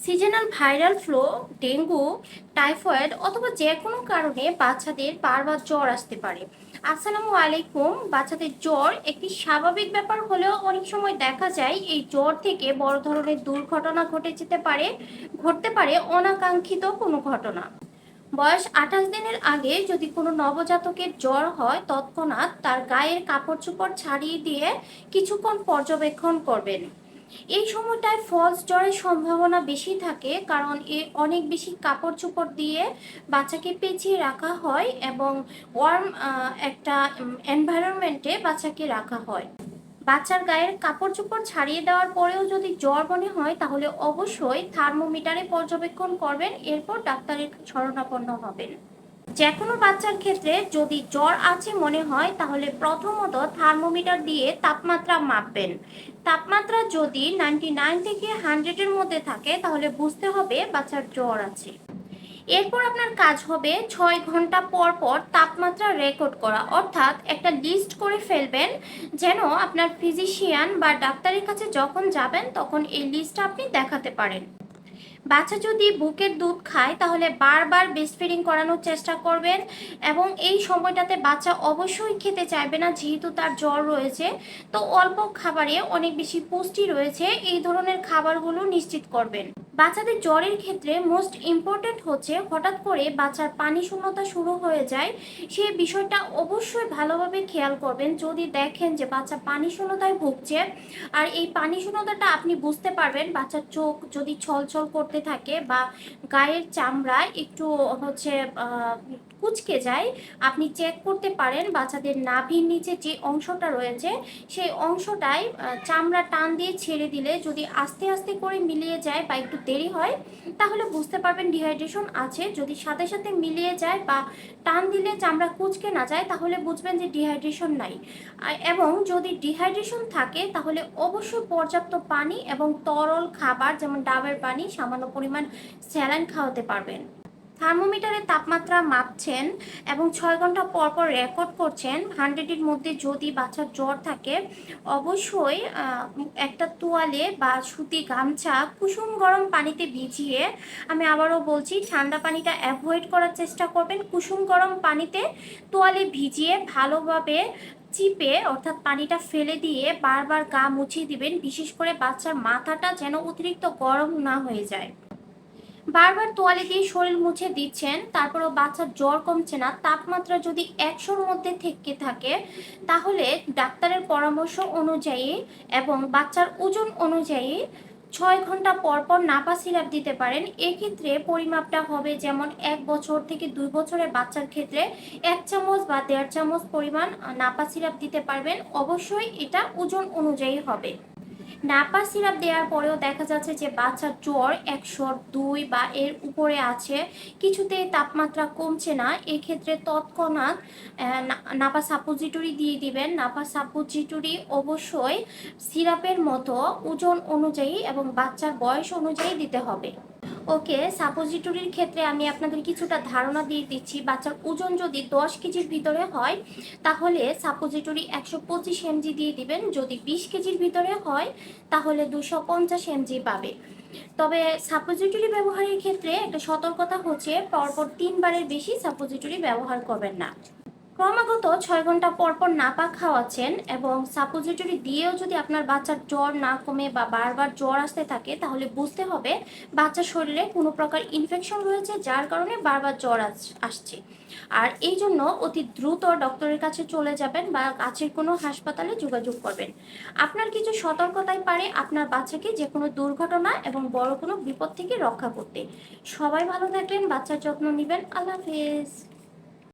Seasonal viral flu dengue typhoid অথবা যে কোনো কারণে বাচ্চাদের বারবার জ্বর আসতে পারে। আসসালামু আলাইকুম। বাচ্চাদের জ্বর একটি স্বাভাবিক ব্যাপার হলেও অনেক সময় দেখা যায় এই জ্বর থেকে বড় ধরনের দুর্ঘটনা ঘটে যেতে পারে, ঘটতে পারে অনাকাঙ্ক্ষিত কোনো ঘটনা। বয়স আঠাশ দিনের আগে যদি কোনো নবজাতকের জ্বর হয়, তৎক্ষণাৎ তার গায়ের কাপড় চোপড় ছাড়িয়ে দিয়ে কিছুক্ষণ পর্যবেক্ষণ করবেন। এই সময়টায় ফলস জ্বরের সম্ভাবনা বেশি থাকে কারণ এ অনেক বেশি কাপড় চোপড় দিয়ে বাচ্চাকে পেঁচিয়ে রাখা হয় এবং ওয়ার্ম একটা এনভায়রনমেন্টে বাচ্চাকে রাখা হয়। বাচ্চার গায়ের কাপড় চোপড় ছাড়িয়ে দেওয়ার পরেও যদি জ্বর মনে হয় তাহলে অবশ্যই থার্মোমিটারে পর্যবেক্ষণ করবেন, এরপর ডাক্তারের শরণাপন্ন হবেন। যে কোনো বাচ্চার ক্ষেত্রে যদি জ্বর আছে মনে হয়, তাহলে প্রথমত থার্মোমিটার দিয়ে তাপমাত্রা মাপবেন। তাপমাত্রা যদি নাইনটি নাইন থেকে হান্ড্রেডের মধ্যে থাকে, তাহলে বুঝতে হবে বাচ্চার জ্বর আছে। এরপর আপনার কাজ হবে ছয় ঘণ্টা পর পর তাপমাত্রা রেকর্ড করা। অর্থাৎ একটা লিস্ট করে ফেলবেন যেন আপনার ফিজিশিয়ান বা ডাক্তারের কাছে যখন যাবেন, তখন এই লিস্টটা আপনি দেখাতে পারেন। বাচ্চা যদি বুকের দুধ খায়, তাহলে বারবার ব্রেস্ট ফিডিং করানোর চেষ্টা করবেন এবং এই সময়টাতে বাচ্চা অবশ্যই খেতে চাইবে না, যেহেতু তার জ্বর রয়েছে। তো অল্প খাবারে অনেক বেশি পুষ্টি রয়েছে, এই ধরনের খাবারগুলো নিশ্চিত করবেন। বাচ্চাদের জ্বরের ক্ষেত্রে মোস্ট ইম্পর্ট্যান্ট হচ্ছে হঠাৎ করে বাচ্চার পানি শূন্যতা শুরু হয়ে যায়। সেই বিষয়টা অবশ্যই ভালোভাবে খেয়াল করবেন। যদি দেখেন যে বাচ্চা পানি শূন্যতায় ভুগছে আর এই পানি শূন্যতাটা আপনি বুঝতে পারবেন, বাচ্চার চোখ যদি ছলছল করতে থাকে বা গায়ের চামড়া একটু হচ্ছে কুচকে যায়, আপনি চেক করতে পারেন বাচ্চাদের নাভির নিচে যে অংশটা রয়েছে, সেই অংশটায় চামড়া টান দিয়ে ছেড়ে দিলে যদি আস্তে আস্তে করে মিলিয়ে যায় বা একটু দেরি হয়, তাহলে বুঝতে পারবেন ডিহাইড্রেশন আছে। যদি সাথে সাথে মিলিয়ে যায় বা টান দিলে চামড়া কুচকে না যায় তাহলে বুঝবেন যে ডিহাইড্রেশন নাই। এবং যদি ডিহাইড্রেশন থাকে, তাহলে অবশ্যই পর্যাপ্ত পানি এবং তরল খাবার, যেমন ডাবের পানি, সামান্য পরিমাণ স্যালাইন খাওয়াতে পারবেন। থার্মোমিটারে তাপমাত্রা মাপছেন এবং ছয় ঘণ্টা পর পর রেকর্ড করছেন। হান্ড্রেডের মধ্যে যদি বাচ্চার জ্বর থাকে, অবশ্যই একটা তোয়ালে বা সুতি গামছা কুসুম গরম পানিতে ভিজিয়ে আমি আবারও বলছি, ঠান্ডা পানিটা অ্যাভয়েড করার চেষ্টা করবেন। কুসুম গরম পানিতে তোয়ালে ভিজিয়ে ভালোভাবে চিপে, অর্থাৎ পানিটা ফেলে দিয়ে বারবার গা মুছিয়ে দিবেন। বিশেষ করে বাচ্চার মাথাটা যেন অতিরিক্ত গরম না হয়ে যায়। বারবার তোয়ালে দিয়ে শরীর মুছে দিচ্ছেন, তারপরেও বাচ্চার জ্বর কমছে না, তাপমাত্রা যদি একশোর মধ্যে থেকে থাকে, তাহলে ডাক্তারের পরামর্শ অনুযায়ী এবং বাচ্চার ওজন অনুযায়ী ছয় ঘণ্টা পর পর নাপা সিরাপ দিতে পারেন। এক্ষেত্রে পরিমাপটা হবে যেমন এক বছর থেকে দুই বছরের বাচ্চার ক্ষেত্রে এক চামচ বা দেড় চামচ পরিমাণ নাপা সিরাপ দিতে পারবেন। অবশ্যই এটা ওজন অনুযায়ী হবে। নাপা সিরাপ দেওয়ার পরেও দেখা যাচ্ছে যে বাচ্চার জ্বর একশো দুই বা এর উপরে আছে। কিছুতে তাপমাত্রা কমছে না। এক্ষেত্রে তৎক্ষণাৎ নাপা সাপোজিটরি দিয়ে দিবেন। নাপা সাপোজিটরি অবশ্যই সিরাপের মতো ওজন অনুযায়ী এবং বাচ্চার বয়স অনুযায়ী দিতে হবে। ওকে সাপোজিটরির ক্ষেত্রে আমি আপনাদের কিছুটা ধারণা দিয়ে দিচ্ছি, বাচ্চার ওজন যদি দশ কেজির ভিতরে হয়, তাহলে সাপোজিটরি একশো পঁচিশ এমজি দিয়ে দিবেন। যদি বিশ কেজির ভিতরে হয়, তাহলে দুশো পঞ্চাশ এমজি পাবে। তবে সাপোজিটরি ব্যবহারের ক্ষেত্রে একটা সতর্কতা হচ্ছে, পরপর তিনবারের বেশি সাপোজিটরি ব্যবহার করবেন না। ক্রমাগত ছয় ঘণ্টা পর পর নাপা খাওয়াচ্ছেন এবং সাপোজিটরি দিয়েও যদি আপনার বাচ্চার জ্বর না কমে বা বারবার জ্বর আসতে থাকে, তাহলে বুঝতে হবে বাচ্চার শরীরে কোনো প্রকার ইনফেকশন রয়েছে যার কারণে বারবার জ্বর আস- আসছে। আর এই জন্য অতি দ্রুত ডক্টরের কাছে চলে যাবেন বা কাছের কোনো হাসপাতালে যোগাযোগ করবেন। আপনার কিছু সতর্কতাই পারে আপনার বাচ্চাকে যে কোনো দুর্ঘটনা এবং বড় কোনো বিপদ থেকে রক্ষা করতে। সবাই ভালো থাকবেন, বাচ্চার যত্ন নেবেন। আল্লাহ হাফেজ।